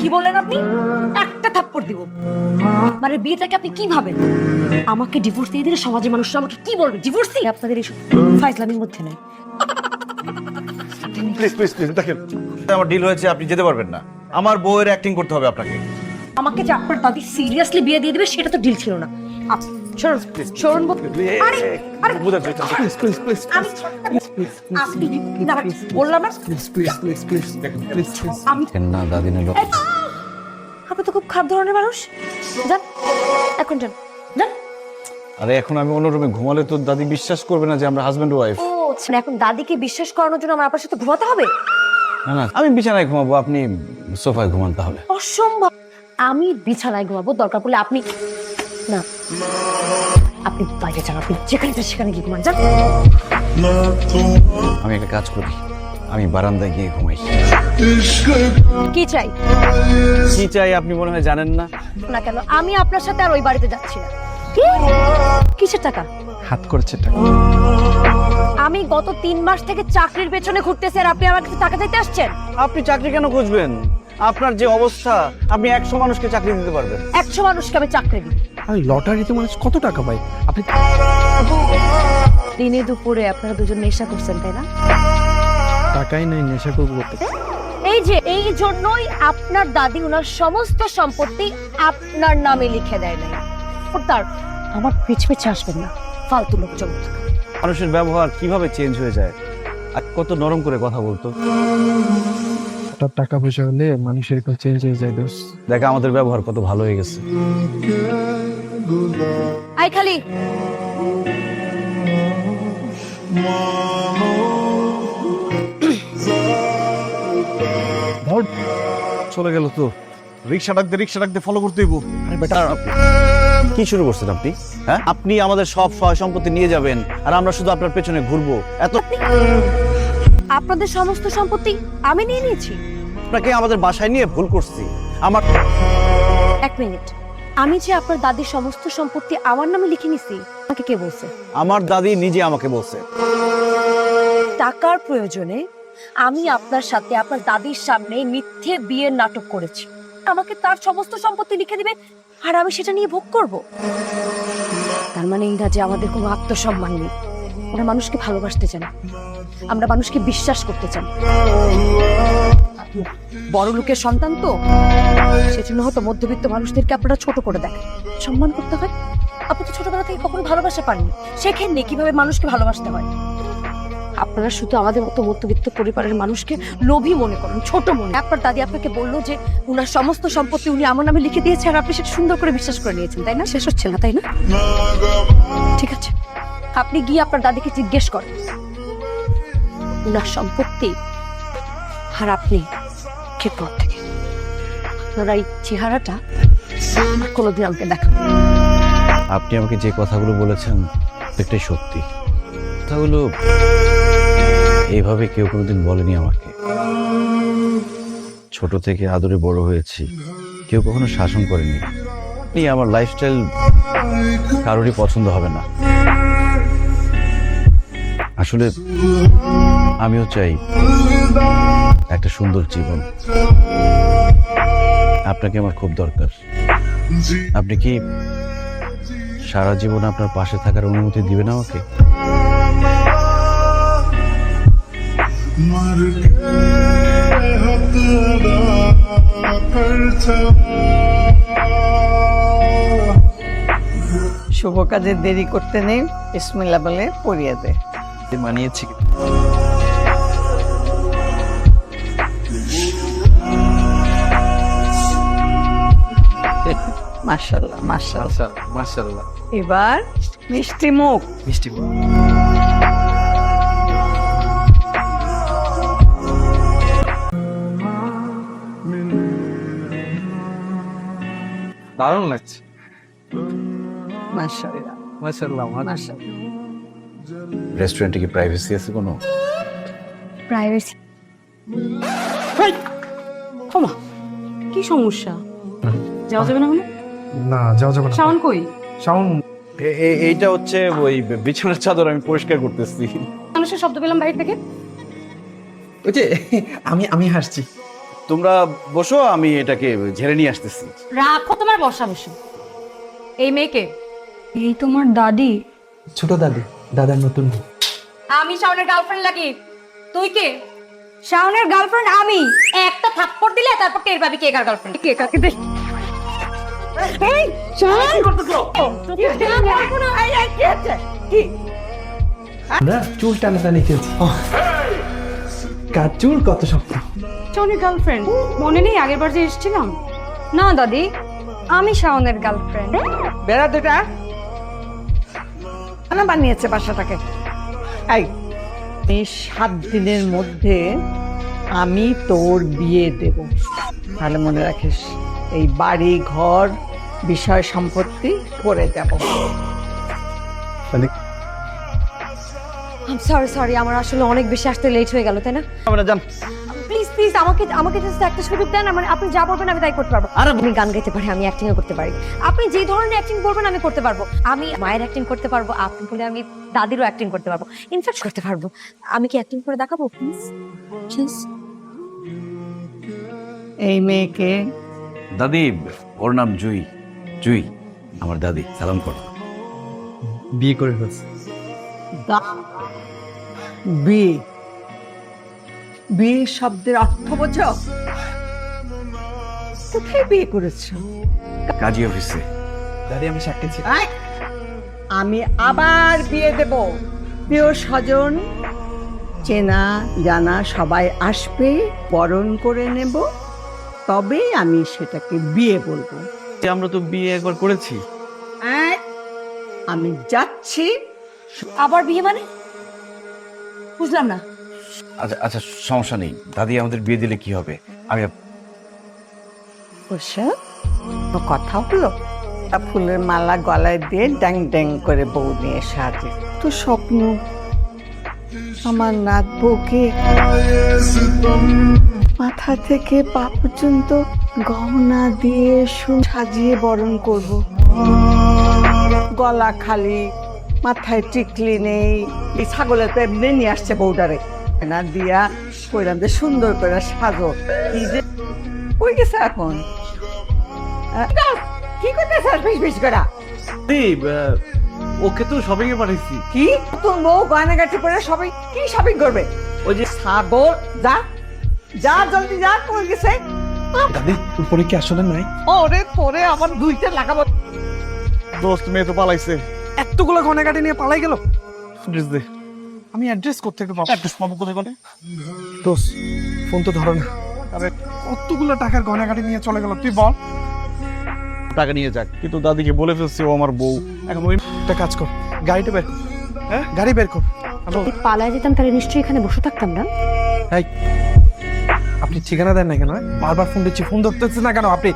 কি বললেন আপনি? একটা থাপ্পড় দিব। মানে বিয়েটাকে আপনি কি ভাবেন? আমাকে ডিভোর্স দিয়ে দিলে সমাজের মানুষরা আমাকে কি বলবে? ডিভোর্স দিয়ে আপনাদের এই ফাইজলামির মধ্যে নেই। প্লিজ প্লিজ প্লিজ দেখেন আমার ডিল হয়েছে আপনি যেতে পারবেন না। আমার বউয়ের অ্যাক্টিং করতে হবে আপনাকে। আমাকে যে আপনার দাদি সিরিয়াসলি বিয়ে দিয়ে দিবে সেটা তো ডিল ছিল না। আপ- শরণ শরণ বল- আরে আরে প্লিজ প্লিজ প্লিজ আমি আপনি না বললাম না please please please please please please আমি না দাদি নিল আপনি তো খুব খারাপ ধরনের মানুষ যান এখন যান যান আরে এখন আমি অন্য রুমে ঘুমালে তো দাদি বিশ্বাস করবে না যে আমরা হাজব্যান্ড ওয়াইফ ও আচ্ছা, এখন দাদিকে বিশ্বাস করানোর জন্য আমার আপনার সাথে ঘুমাতে হবে না না আমি বিছানায় ঘুমাবো আপনি সোফায় ঘুমান তাহলে অসম্ভব আমি বিছানায় ঘুমাবো দরকার পড়লে আপনি না। আপনি বাইরে যান আপনি যেখানে যান সেখানে গিয়ে ঘুমান যান। আমি একটা কাজ করি। আমি বারান্দায় গিয়ে ঘুমাই। কি চাই? কি চাই আপনি মনে হয় জানেন না? না কেন আমি আপনার সাথে আর ওই বাড়িতে যাচ্ছি না। কি? কিসের টাকা? হাত করেছে টাকা। আমি গত তিন মাস থেকে চাকরির পেছনে ঘুরতেছি আর আপনি আমার কাছে টাকা চাইতে আসছেন? আপনি চাকরি কেন খুঁজবেন? আপনার যে অবস্থা আপনি একশো মানুষকে চাকরি দিতে পারবেন। একশো মানুষকে আমি চাকরি দিই আমি লটারিতে মানুষ কত টাকা পাই আপনি দিনে দুপুরে আপনারা দুজন নেশা করছেন তাই না? টাকাই নাই নেশা করব করতে এই যে এই জন্যই আপনার দাদি ওনার সমস্ত সম্পত্তি আপনার নামে লিখে দেয় নাই। তার আমার পিছ পিছে আসবেন না। ফালতু লোকজন মানুষের ব্যবহার কীভাবে চেঞ্জ হয়ে যায়? আর কত নরম করে কথা বলতো। হঠাৎ টাকা পয়সা হলে মানুষের এরকম চেঞ্জ হয়ে যায় দোষ দেখা আমাদের ব্যবহার কত ভালো হয়ে গেছে। আই খালি। ধর। চলে গেল তো। রিক্সা ডাকতে রিক্সা ডাকতে ফলো করতে হইব। আরে বেটা কি শুরু করছেন আপনি? হ্যাঁ? আপনি আমাদের সব সহায় সম্পত্তি নিয়ে যাবেন আর আমরা শুধু আপনার পেছনে ঘুরবো। এত আপনাদের সমস্ত সম্পত্তি আমি নিয়ে নিয়েছি। আপনাকে আমাদের বাসায় নিয়ে ভুল করছি। আমার এক মিনিট। আমি যে আপনার দাদির সমস্ত সম্পত্তি আমার নামে লিখে নিছি আমাকে কে বলছে? আমার দাদি নিজে আমাকে বলছে। টাকার প্রয়োজনে আমি আপনার সাথে আপনার দাদির সামনে মিথ্যে বিয়ের নাটক করেছি। আমাকে তার সমস্ত সম্পত্তি লিখে দিবে আর আমি সেটা নিয়ে ভোগ করব। তার মানে এই না যে আমাদের কোনো আত্মসম্মান নেই। আমরা মানুষকে ভালোবাসতে চাই না। আমরা মানুষকে বিশ্বাস করতে চাই বড় লোকের সন্তান তো। সেজন্য হয়তো মধ্যবিত্ত মানুষদেরকে আপনারা ছোট করে দেখেন। সম্মান করতে হয়। আপনি তো ছোটবেলা থেকে কখনো ভালোবাসা পাননি। শেখেননি কীভাবে মানুষকে ভালোবাসতে হয়। আপনারা শুধু আমাদের মতো মধ্যবিত্ত পরিবারের মানুষকে লোভী মনে করেন, ছোট মনে। আপনার দাদি আপনাকে বলল যে, উনার সমস্ত সম্পত্তি উনি আমার নামে লিখে দিয়েছে আর আপনি সেটা সুন্দর করে বিশ্বাস করে নিয়েছেন, তাই না? শেষ হচ্ছে না, তাই না? ঠিক আছে। আপনি গিয়ে আপনার দাদিকে জিজ্ঞেস করেন। উনার সম্পত্তি আর আপনি কে পর থেকে। আপনারা এই চেহারাটা কোনোদিন আমাকে দেখান আপনি আমাকে যে কথাগুলো বলেছেন প্রত্যেকটাই সত্যি। কথাগুলো এইভাবে কেউ কোনোদিন বলেনি আমাকে। ছোট থেকে আদরে বড় হয়েছি, কেউ কখনো শাসন করেনি। এই আমার লাইফস্টাইল কারোরই পছন্দ হবে না। আসলে আমিও চাই একটা সুন্দর জীবন। আপনাকে আমার খুব দরকার। আপনি কি সারা জীবন আপনার পাশে থাকার অনুমতি দিবেন আমাকে? শুভ কাজে দেরি করতে নেই। ইসমিল্লা বলে পড়িয়ে দে। মানিয়েছি। আচ্ছা মাশাআল্লাহ। এবার মিষ্টি মুখ। মিষ্টি দারুণ লাগছে। মাশাআল্লাহ। রেস্টুরেন্টে কি প্রাইভেসি আছে কোনো? প্রাইভেসি ক্ষমা। কি সমস্যা? যাওয়া যাবে না মানে না যাও যাবে না। শাওন কই? শাওন এইটা হচ্ছে ওই বিছানার চাদর আমি পরিষ্কার করতেছি। মানুষের শব্দ পেলাম বাইরে থেকে। ওই যে আমি আমি হাসছি। তোমরা বসো আমি এটাকে ঝেড়ে নিয়ে আসতেছি। রাখো তোমার বসা বসে এই মেয়েকে। এই তোমার দাদি? ছোট দাদি দাদার নতুন আমি শাওনের গার্লফ্রেন্ড লাগি। তুই কে? শাওনের গার্লফ্রেন্ড আমি। একটা থাপ্পড় দিলে তারপর টের পাবি কে কার গার্লফ্রেন্ড কে কাকে দে এই শাওন কি আমরা চুল টানাটানি খেলছি। কার চুল কত শক্ত শাওনের গার্লফ্রেন্ড মনে নেই আগের বার যে এসেছিলাম? না দাদি আমি শাওনের গার্লফ্রেন্ড বেড়া দুটা। কেন বানিয়েছে বাসাটাকে। এই এই সাত দিনের মধ্যে আমি তোর বিয়ে দেব। তাহলে মনে রাখিস। এই বাড়ি ঘর বিষয় সম্পত্তি করে যাব। মানে সরি সরি আমার আসলে অনেক বেশি আসতে লেট হয়ে গেল তাই না? আমরা যান। প্লিজ প্লিজ আমাকে আমাকে জাস্ট একটা সুযোগ দেন মানে আপনি যা বলবেন আমি তাই করতে পারব। আর আমি গান গাইতে পারি আমি অ্যাক্টিংও করতে পারি। আপনি যে ধরনের অ্যাক্টিং করবেন আমি করতে পারব। আমি মায়ের অ্যাক্টিং করতে পারব আপনি বলে আমি দাদিরও অ্যাক্টিং করতে পারব। ইনফ্যাক্ট করতে পারব। আমি কি অ্যাক্টিং করে দেখাবো প্লিজ প্লিজ এই মেয়েকে দাদি ওর নাম জুই। জুই আমার দাদি সালাম করো। বিয়ে করে ফেলছে। বিয়ে। বিয়ে শব্দের অর্থ বোঝো? কোথায় বিয়ে করেছ? কাজী অফিসে। দাদি আমি সাক্ষী আমি আবার বিয়ে দেব। প্রিয় স্বজন চেনা জানা সবাই আসবে বরণ করে নেব। তবেই আমি সেটাকে বিয়ে বলব। আমরা তো বিয়ে একবার করেছি। আয়, আমি যাচ্ছি। আবার বিয়ে মানে? বুঝলাম না। আচ্ছা আচ্ছা সমস্যা নেই। দাদি আমাদের বিয়ে দিলে কি হবে? আমি কথা হলো। তা ফুলের মালা গলায় দিয়ে ড্যাং ড্যাং করে বউ নিয়ে সাজে তো স্বপ্ন আমার নাত বউকে মাথা থেকে পা পর্যন্ত গহনা দিয়ে সাজিয়ে বরণ করব। গলা খালি মাথায় টিকলি নেই। এই ছাগলের তো এমনি নিয়ে আসছে বউটারে। না দিয়া কইলাম যে সুন্দর করে সাজো। কি যে কই গেছে এখন? কি করতেছ বেশ বেশ করা? ওকে তো শপিং এ পাঠাইছি। কি? তোর বউ গয়নাগাটি পরে সবাই কি শপিং করবে? ওই যে ছাগল যা যা জলদি যা কই গেছে? দাদি উপরে কি আসলে নাই? ওরে তোরে আমার দুইটা লাগাবো। দোস্ত মেয়ে তো পালাইছে। এতগুলো গয়নাগাটি নিয়ে পালাই গেল? ড্রেস দে। আমি অ্যাড্রেস করতে পাবো? অ্যাড্রেস পাবো কোথায় কোথায় দোষ ফোন তো ধরো না। আরে কতগুলো টাকার গয়নাগাটি নিয়ে চলে গেল তুই বল। টাকা নিয়ে যাক কিন্তু দাদিকে বলে ফেলছি ও আমার বউ। এখন ওই একটা কাজ কর গাড়িটা বের কর। হ্যাঁ? গাড়ি বের কর। পালায় যেতাম তাহলে নিশ্চয়ই এখানে বসে থাকতাম না? এই আপনি ঠিকানা দেন না কেন? বারবার ফোন দিচ্ছি ফোন ধরতেছে না কেন আপনি?